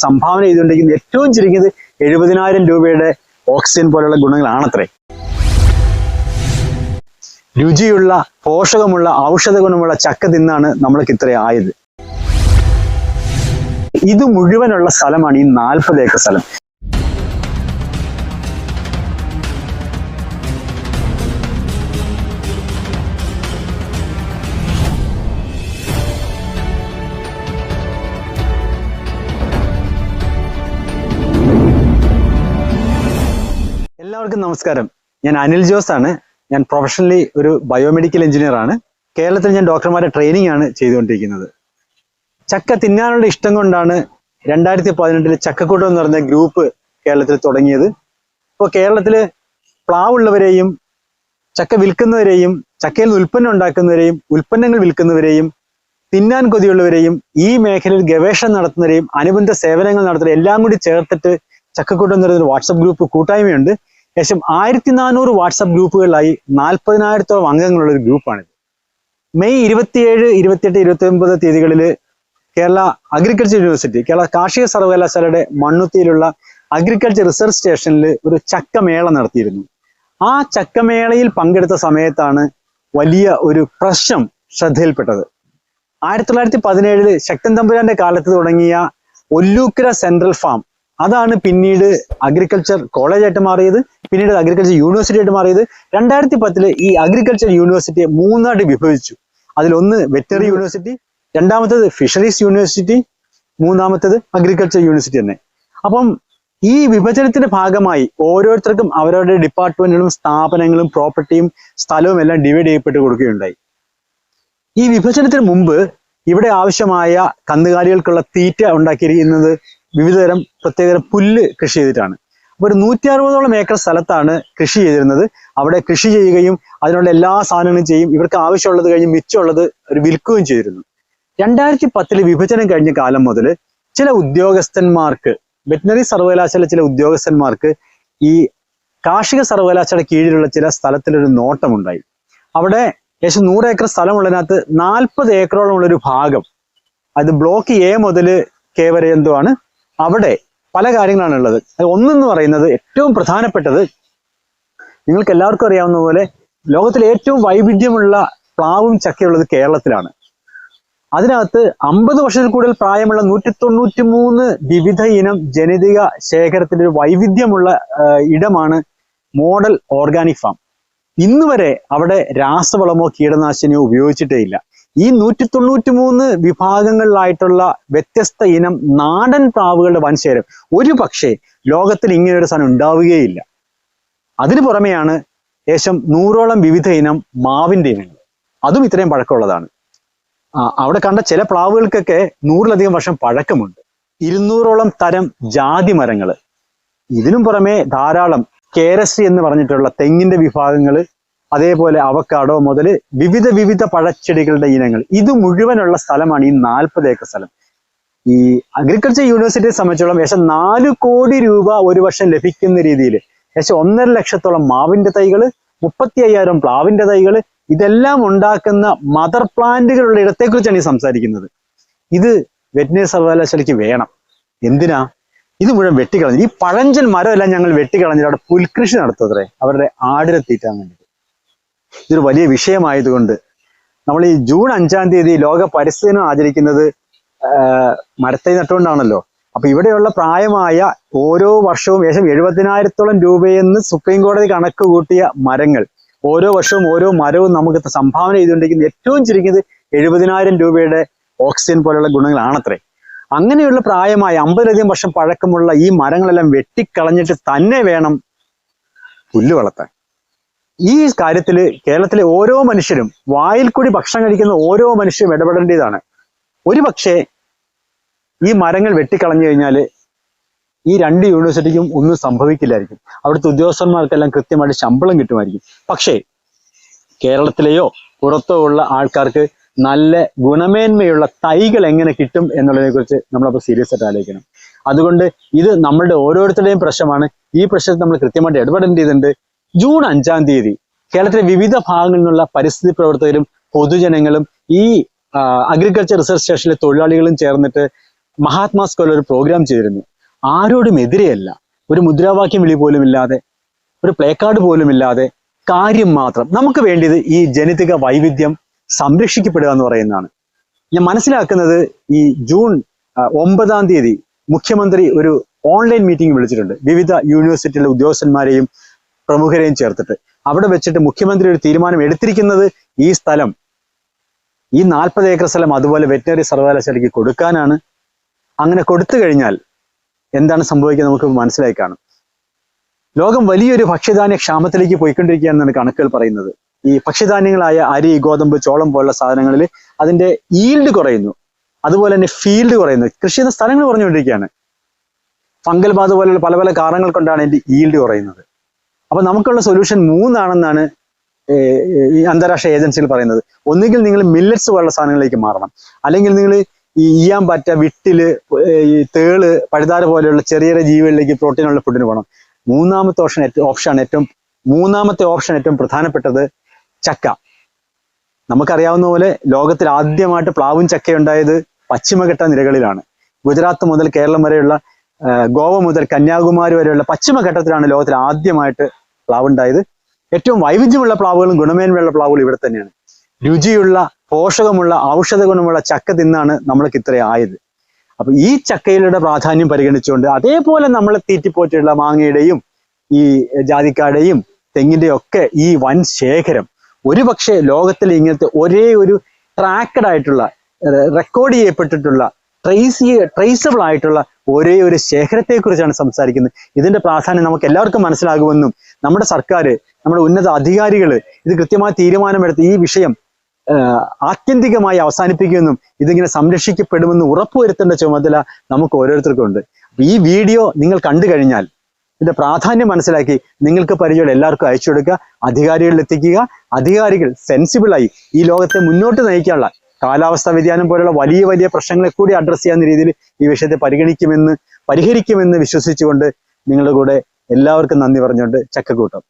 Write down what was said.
സംഭാവന ചെയ്തിട്ടുണ്ടെങ്കിൽ ഏറ്റവും ചുരുങ്ങിയത് എഴുപതിനായിരം രൂപയുടെ ഓക്സിജൻ പോലുള്ള ഗുണങ്ങളാണത്രേ. രുചിയുള്ള പോഷകമുള്ള ഔഷധ ഗുണമുള്ള ചക്ക തിന്നാണ് നമ്മൾക്ക് ഇത്ര ആയത്. ഇത് മുഴുവനുള്ള സ്ഥലമാണ് ഈ നാൽപ്പത് ഏക്കർ സ്ഥലം. എല്ലാവർക്കും നമസ്കാരം. ഞാൻ അനിൽ ജോസ് ആണ്. ഞാൻ പ്രൊഫഷണലി ഒരു ബയോമെഡിക്കൽ എഞ്ചിനീയർ ആണ്. കേരളത്തിൽ ഞാൻ ഡോക്ടർമാരെ ട്രെയിനിങ് ആണ് ചെയ്തുകൊണ്ടിരിക്കുന്നത്. ചക്ക തിന്നാനുള്ള ഇഷ്ടം കൊണ്ടാണ് രണ്ടായിരത്തി പതിനെട്ടിൽ ചക്കക്കൂട്ടം എന്ന് പറഞ്ഞ ഗ്രൂപ്പ് കേരളത്തിൽ തുടങ്ങിയത്. ഇപ്പോൾ കേരളത്തിൽ പ്ലാവുള്ളവരെയും ചക്ക വിൽക്കുന്നവരെയും ചക്കയിൽ നിന്ന് ഉൽപ്പന്നം ഉണ്ടാക്കുന്നവരെയും ഉൽപ്പന്നങ്ങൾ വിൽക്കുന്നവരെയും തിന്നാൻ കൊതിയുള്ളവരെയും ഈ മേഖലയിൽ ഗവേഷണം നടത്തുന്നവരെയും അനുബന്ധ സേവനങ്ങൾ നടത്തുന്ന എല്ലാം കൂടി ചേർത്തിട്ട് ചക്കക്കൂട്ടം എന്ന് പറയുന്ന വാട്സപ്പ് ഗ്രൂപ്പ് കൂട്ടായ്മയുണ്ട്. ഏകദേശം ആയിരത്തി നാനൂറ് വാട്സപ്പ് ഗ്രൂപ്പുകളിലായി നാൽപ്പതിനായിരത്തോളം അംഗങ്ങളുള്ള ഒരു ഗ്രൂപ്പാണിത്. മെയ് ഇരുപത്തിയേഴ് ഇരുപത്തിയെട്ട് ഇരുപത്തി ഒമ്പത് തീയതികളിൽ കേരള അഗ്രികൾച്ചർ യൂണിവേഴ്സിറ്റി കേരള കാർഷിക സർവകലാശാലയുടെ മണ്ണുത്തിയിലുള്ള അഗ്രികൾച്ചർ റിസർച്ച് സ്റ്റേഷനിൽ ഒരു ചക്കമേള നടത്തിയിരുന്നു. ആ ചക്കമേളയിൽ പങ്കെടുത്ത സമയത്താണ് വലിയ ഒരു പ്രശ്നം ശ്രദ്ധയിൽപ്പെട്ടത്. ആയിരത്തി തൊള്ളായിരത്തി പതിനേഴിൽ ശക്തൻ തമ്പുരാന്റെ കാലത്ത് തുടങ്ങിയ ഒല്ലൂക്കര സെൻട്രൽ ഫാം അതാണ് പിന്നീട് അഗ്രികൾച്ചർ കോളേജായിട്ട് മാറിയത്. പിന്നീട് അഗ്രികൾച്ചർ യൂണിവേഴ്സിറ്റി ആയിട്ട് മാറിയത് രണ്ടായിരത്തി പത്തിൽ ഈ അഗ്രികൾച്ചർ യൂണിവേഴ്സിറ്റിയെ മൂന്നായിട്ട് വിഭജിച്ചു. അതിലൊന്ന് വെറ്ററി യൂണിവേഴ്സിറ്റി രണ്ടാമത്തത് ഫിഷറീസ് യൂണിവേഴ്സിറ്റി മൂന്നാമത്തത് അഗ്രികൾച്ചർ യൂണിവേഴ്സിറ്റി തന്നെ. അപ്പം ഈ വിഭജനത്തിന്റെ ഭാഗമായി ഓരോരുത്തർക്കും അവരവരുടെ ഡിപ്പാർട്ട്മെന്റുകളും സ്ഥാപനങ്ങളും പ്രോപ്പർട്ടിയും സ്ഥലവും എല്ലാം ഡിവൈഡ് ചെയ്യപ്പെട്ട് കൊടുക്കുകയുണ്ടായി. ഈ വിഭജനത്തിന് മുമ്പ് ഇവിടെ ആവശ്യമായ കന്നുകാലികൾക്കുള്ള തീറ്റ ഉണ്ടാക്കിയിരിക്കുന്നത് വിവിധതരം പ്രത്യേകതരം പുല്ല് കൃഷി ചെയ്തിട്ടാണ്. ഒരു നൂറ്റി അറുപതോളം ഏക്കർ സ്ഥലത്താണ് കൃഷി ചെയ്തിരുന്നത്. അവിടെ കൃഷി ചെയ്യുകയും അതിനുള്ള എല്ലാ സാധനങ്ങളും ചെയ്യും. ഇവർക്ക് ആവശ്യമുള്ളത് കഴിഞ്ഞ് മിച്ചമുള്ളത് ഒരു വിൽക്കുകയും ചെയ്തിരുന്നു. രണ്ടായിരത്തി പത്തിൽ വിഭജനം കഴിഞ്ഞ കാലം മുതൽ ചില ഉദ്യോഗസ്ഥന്മാർക്ക് വെറ്റിനറി സർവകലാശാല ചില ഉദ്യോഗസ്ഥന്മാർക്ക് ഈ കാർഷിക സർവകലാശാല കീഴിലുള്ള ചില സ്ഥലത്തിലൊരു നോട്ടമുണ്ടായി. അവിടെ ഏകദേശം നൂറ് ഏക്കർ സ്ഥലമുള്ളതിനകത്ത് നാൽപ്പത് ഏക്കറോളം ഉള്ളൊരു ഭാഗം അത് ബ്ലോക്ക് എ മുതൽ കെ വരെ എന്തോ ആണ്. അവിടെ പല കാര്യങ്ങളാണ് ഉള്ളത് അത് ഒന്നെന്ന് പറയുന്നത് ഏറ്റവും പ്രധാനപ്പെട്ടത് നിങ്ങൾക്ക് എല്ലാവർക്കും അറിയാവുന്ന പോലെ ലോകത്തിലെ ഏറ്റവും വൈവിധ്യമുള്ള പ്ലാവും ചക്കയുള്ളത് കേരളത്തിലാണ്. അതിനകത്ത് അമ്പത് വർഷത്തിൽ കൂടുതൽ പ്രായമുള്ള നൂറ്റി തൊണ്ണൂറ്റി മൂന്ന് വിവിധ ഇനം ജനിതക ശേഖരത്തിന്റെ ഒരു വൈവിധ്യമുള്ള ഇടമാണ് മോഡൽ ഓർഗാനിക് ഫാം. ഇന്ന് വരെ അവിടെ രാസവളമോ കീടനാശിനിയോ ഉപയോഗിച്ചിട്ടേ ഇല്ല. ഈ നൂറ്റി തൊണ്ണൂറ്റി മൂന്ന് വിഭാഗങ്ങളിലായിട്ടുള്ള വ്യത്യസ്ത ഇനം നാടൻ പ്രാവുകളുടെ വൻശേരം ഒരു പക്ഷേ ലോകത്തിൽ ഇങ്ങനെ ഒരു സാധനം ഉണ്ടാവുകയില്ല. അതിനു പുറമെയാണ് ഏകദേശം നൂറോളം വിവിധ ഇനം മാവിന്റെ ഇനങ്ങൾ. അതും ഇത്രയും പഴക്കമുള്ളതാണ്. അവിടെ കണ്ട ചില പ്ലാവുകൾക്കൊക്കെ നൂറിലധികം വർഷം പഴക്കമുണ്ട്. ഇരുന്നൂറോളം തരം ജാതി മരങ്ങൾ. ഇതിനും പുറമെ ധാരാളം കേരശ്രീ എന്ന് പറഞ്ഞിട്ടുള്ള തെങ്ങിന്റെ വിഭാഗങ്ങൾ അതേപോലെ അവക്കാടോ മുതൽ വിവിധ വിവിധ പഴച്ചെടികളുടെ ഇനങ്ങൾ. ഇത് മുഴുവനുള്ള സ്ഥലമാണ് ഈ നാൽപ്പത് ഏക്കർ സ്ഥലം. ഈ അഗ്രികൾച്ചർ യൂണിവേഴ്സിറ്റിയെ സംബന്ധിച്ചോളം ഏകദേശം നാല് കോടി രൂപ ഒരു വർഷം ലഭിക്കുന്ന രീതിയിൽ ഏകദേശം ഒന്നര ലക്ഷത്തോളം മാവിന്റെ തൈകൾ മുപ്പത്തി അയ്യായിരം പ്ലാവിന്റെ തൈകൾ ഇതെല്ലാം ഉണ്ടാക്കുന്ന മദർ പ്ലാന്റുകളുടെ ഇടത്തെക്കുറിച്ചാണ് ഈ സംസാരിക്കുന്നത്. ഇത് വെറ്റിനറി സർവകലാശാലയ്ക്ക് വേണം. എന്തിനാ? ഇത് മുഴുവൻ വെട്ടിക്കളഞ്ഞു. ഈ പഴഞ്ചൻ മരമെല്ലാം ഞങ്ങൾ വെട്ടിക്കളഞ്ഞിട്ട് അവിടെ പുൽകൃഷി നടത്തത്രേ അവരുടെ ആടിനെ തീറ്റാൻ വേണ്ടിയിട്ട് ഇതൊരു വലിയ വിഷയമായതുകൊണ്ട് നമ്മൾ ഈ ജൂൺ അഞ്ചാം തീയതി ലോക പരിസ്ഥിതി ദിനം ആചരിക്കുന്നത് മരത്തെ നട്ടുകൊണ്ടാണല്ലോ. അപ്പൊ ഇവിടെയുള്ള പ്രായമായ ഓരോ വർഷവും ഏകദേശം എഴുപതിനായിരത്തോളം രൂപയെന്ന് സുപ്രീം കോടതി കണക്ക് കൂട്ടിയ മരങ്ങൾ ഓരോ വർഷവും ഓരോ മരവും നമുക്ക് സംഭാവന ചെയ്തുകൊണ്ടിരിക്കുന്ന ഏറ്റവും ചുരുങ്ങിയത് എഴുപതിനായിരം രൂപയുടെ ഓക്സിജൻ പോലെയുള്ള ഗുണങ്ങളാണത്രേ. അങ്ങനെയുള്ള പ്രായമായ അമ്പതിലധികം വർഷം പഴക്കമുള്ള ഈ മരങ്ങളെല്ലാം വെട്ടിക്കളഞ്ഞിട്ട് തന്നെ വേണം പുല്ല് വളർത്താൻ. ഈ കാര്യത്തിൽ കേരളത്തിലെ ഓരോ മനുഷ്യരും വായിൽ കൂടി ഭക്ഷണം കഴിക്കുന്ന ഓരോ മനുഷ്യരും ഇടപെടേണ്ടതാണ്. ഒരു ഈ മരങ്ങൾ വെട്ടിക്കളഞ്ഞു കഴിഞ്ഞാൽ ഈ രണ്ട് യൂണിവേഴ്സിറ്റിക്കും ഒന്നും സംഭവിക്കില്ലായിരിക്കും. അവിടുത്തെ ഉദ്യോഗസ്ഥന്മാർക്കെല്ലാം കൃത്യമായിട്ട് ശമ്പളം കിട്ടുമായിരിക്കും. പക്ഷേ കേരളത്തിലെയോ പുറത്തോ ഉള്ള ആൾക്കാർക്ക് നല്ല ഗുണമേന്മയുള്ള തൈകൾ എങ്ങനെ കിട്ടും എന്നുള്ളതിനെ കുറിച്ച് നമ്മളപ്പോൾ സീരിയസ് ആയിട്ട് ആലോചിക്കണം. അതുകൊണ്ട് ഇത് നമ്മളുടെ ഓരോരുത്തരുടെയും പ്രശ്നമാണ്. ഈ പ്രശ്നത്തിൽ നമ്മൾ കൃത്യമായിട്ട് ഇടപെടേണ്ടതുണ്ട്. ജൂൺ അഞ്ചാം തീയതി കേരളത്തിലെ വിവിധ ഭാഗങ്ങളിൽ നിന്നുള്ള പരിസ്ഥിതി പ്രവർത്തകരും പൊതുജനങ്ങളും ഈ അഗ്രികൾച്ചർ റിസർച്ച് സ്റ്റേഷനിലെ തൊഴിലാളികളും ചേർന്നിട്ട് മഹാത്മാ ഒരു പ്രോഗ്രാം ചെയ്തിരുന്നു. ആരോടും എതിരെയല്ല. ഒരു മുദ്രാവാക്യം വിളി പോലും ഇല്ലാതെ ഒരു പ്ലേ കാർഡ് പോലും ഇല്ലാതെ കാര്യം മാത്രം. നമുക്ക് വേണ്ടിയത് ഈ ജനിതക വൈവിധ്യം സംരക്ഷിക്കപ്പെടുക എന്ന് പറയുന്നതാണ്. ഞാൻ മനസ്സിലാക്കുന്നത് ഈ ജൂൺ ഒമ്പതാം തീയതി മുഖ്യമന്ത്രി ഒരു ഓൺലൈൻ മീറ്റിംഗ് വിളിച്ചിട്ടുണ്ട്. വിവിധ യൂണിവേഴ്സിറ്റിയിലെ ഉദ്യോഗസ്ഥന്മാരെയും പ്രമുഖരെയും ചേർത്തിട്ട്. അവിടെ വെച്ചിട്ട് മുഖ്യമന്ത്രി ഒരു തീരുമാനം എടുത്തിരിക്കുന്നത് ഈ സ്ഥലം ഈ നാൽപ്പത് ഏക്കർ സ്ഥലം അതുപോലെ വെറ്റിനറി സർവകലാശാലയ്ക്ക് കൊടുക്കാനാണ്. അങ്ങനെ കൊടുത്തു കഴിഞ്ഞാൽ എന്താണ് സംഭവിക്കുക നമുക്ക് മനസ്സിലായി കാണും. ലോകം വലിയൊരു ഭക്ഷ്യധാന്യ ക്ഷാമത്തിലേക്ക് പോയിക്കൊണ്ടിരിക്കുകയാണെന്നാണ് കണക്കുകൾ പറയുന്നത്. ഈ ഭക്ഷ്യധാന്യങ്ങളായ അരി ഗോതമ്പ് ചോളം പോലുള്ള സാധനങ്ങളിൽ അതിന്റെ ഈൽഡ് കുറയുന്നു. അതുപോലെ തന്നെ ഫീൽഡ് കുറയുന്നു. കൃഷി ചെയ്യുന്ന സ്ഥലങ്ങൾ കുറഞ്ഞുകൊണ്ടിരിക്കുകയാണ്. ഫംഗൽ ബാധ പോലുള്ള പല പല കാരണങ്ങൾ കൊണ്ടാണ് ഇതിന്റെ ഈൽഡ് കുറയുന്നത്. അപ്പൊ നമുക്കുള്ള സൊല്യൂഷൻ മൂന്നാണെന്നാണ് ഈ അന്താരാഷ്ട്ര ഏജൻസികൾ പറയുന്നത്. ഒന്നുകിൽ നിങ്ങൾ മില്ലറ്റ്സ് പോലുള്ള സാധനങ്ങളിലേക്ക് മാറണം. അല്ലെങ്കിൽ നിങ്ങൾ ഈ ഈയാൻ പറ്റ വിട്ടിൽ ഈ തേൾ പഴുതാര പോലെയുള്ള ചെറിയ ചെറിയ ജീവികളിലേക്ക് പ്രോട്ടീനുള്ള ഫുഡിന് പോകണം. മൂന്നാമത്തെ ഓപ്ഷൻ ഓപ്ഷൻ ഏറ്റവും മൂന്നാമത്തെ ഓപ്ഷൻ ഏറ്റവും പ്രധാനപ്പെട്ടത് ചക്ക. നമുക്കറിയാവുന്ന പോലെ ലോകത്തിൽ ആദ്യമായിട്ട് പ്ലാവും ചക്ക ഉണ്ടായത് പശ്ചിമഘട്ട നിരകളിലാണ്. ഗുജറാത്ത് മുതൽ കേരളം വരെയുള്ള ഗോവ മുതൽ കന്യാകുമാരി വരെയുള്ള പശ്ചിമഘട്ടത്തിലാണ് ലോകത്തിൽ ആദ്യമായിട്ട് പ്ലാവ് ഉണ്ടായത് ഏറ്റവും വൈവിധ്യമുള്ള പ്ലാവുകളും ഗുണമേന്മയുള്ള പ്ലാവുകളും ഇവിടെ തന്നെയാണ്. രുചിയുള്ള പോഷകമുള്ള ഔഷധ ഗുണമുള്ള ചക്ക തിന്നാണ് നമ്മൾക്ക് ഇത്ര ആയത്. അപ്പൊ ഈ ചക്കയിലൂടെ പ്രാധാന്യം പരിഗണിച്ചുകൊണ്ട് അതേപോലെ നമ്മൾ തീറ്റിപ്പോറ്റുള്ള മാങ്ങയുടെയും ഈ ജാതിക്കാടെയും തെങ്ങിന്റെയും ഒക്കെ ഈ വൻ ശേഖരം ഒരുപക്ഷെ ലോകത്തിൽ ഇങ്ങനത്തെ ഒരേ ഒരു ട്രാക്കഡ് ആയിട്ടുള്ള റെക്കോർഡ് ചെയ്യപ്പെട്ടിട്ടുള്ള ട്രേസ് ട്രേസബിൾ ആയിട്ടുള്ള ഒരേ ഒരു ശേഖരത്തെ കുറിച്ചാണ് സംസാരിക്കുന്നത്. ഇതിന്റെ പ്രാധാന്യം നമുക്ക് എല്ലാവർക്കും മനസ്സിലാകുമെന്നും നമ്മുടെ സർക്കാർ നമ്മുടെ ഉന്നത അധികാരികൾ ഇത് കൃത്യമായ തീരുമാനമെടുത്ത് ഈ വിഷയം ആത്യന്തികമായി അവസാനിപ്പിക്കുമെന്നും ഇതിങ്ങനെ സംരക്ഷിക്കപ്പെടുമെന്ന് ഉറപ്പുവരുത്തേണ്ട ചുമതല നമുക്ക് ഓരോരുത്തർക്കും ഉണ്ട് ഈ വീഡിയോ നിങ്ങൾ കണ്ടു കഴിഞ്ഞാൽ ഇതിന്റെ പ്രാധാന്യം മനസ്സിലാക്കി നിങ്ങൾക്ക് പരിചയമുള്ള എല്ലാവർക്കും അയച്ചു കൊടുക്കുക അധികാരികളിൽ എത്തിക്കുക അധികാരികൾ സെൻസിബിളായി ഈ ലോകത്തെ മുന്നോട്ട് നയിക്കാനുള്ള കാലാവസ്ഥാ വ്യതിയാനം പോലുള്ള വലിയ വലിയ പ്രശ്നങ്ങളെ കൂടി അഡ്രസ്സ് ചെയ്യാവുന്ന രീതിയിൽ ഈ വിഷയത്തെ പരിഗണിക്കുമെന്ന് പരിഹരിക്കുമെന്ന് വിശ്വസിച്ചുകൊണ്ട് നിങ്ങളുടെ കൂടെ എല്ലാവർക്കും നന്ദി പറഞ്ഞുകൊണ്ട് ചക്കക്കൂട്ടം.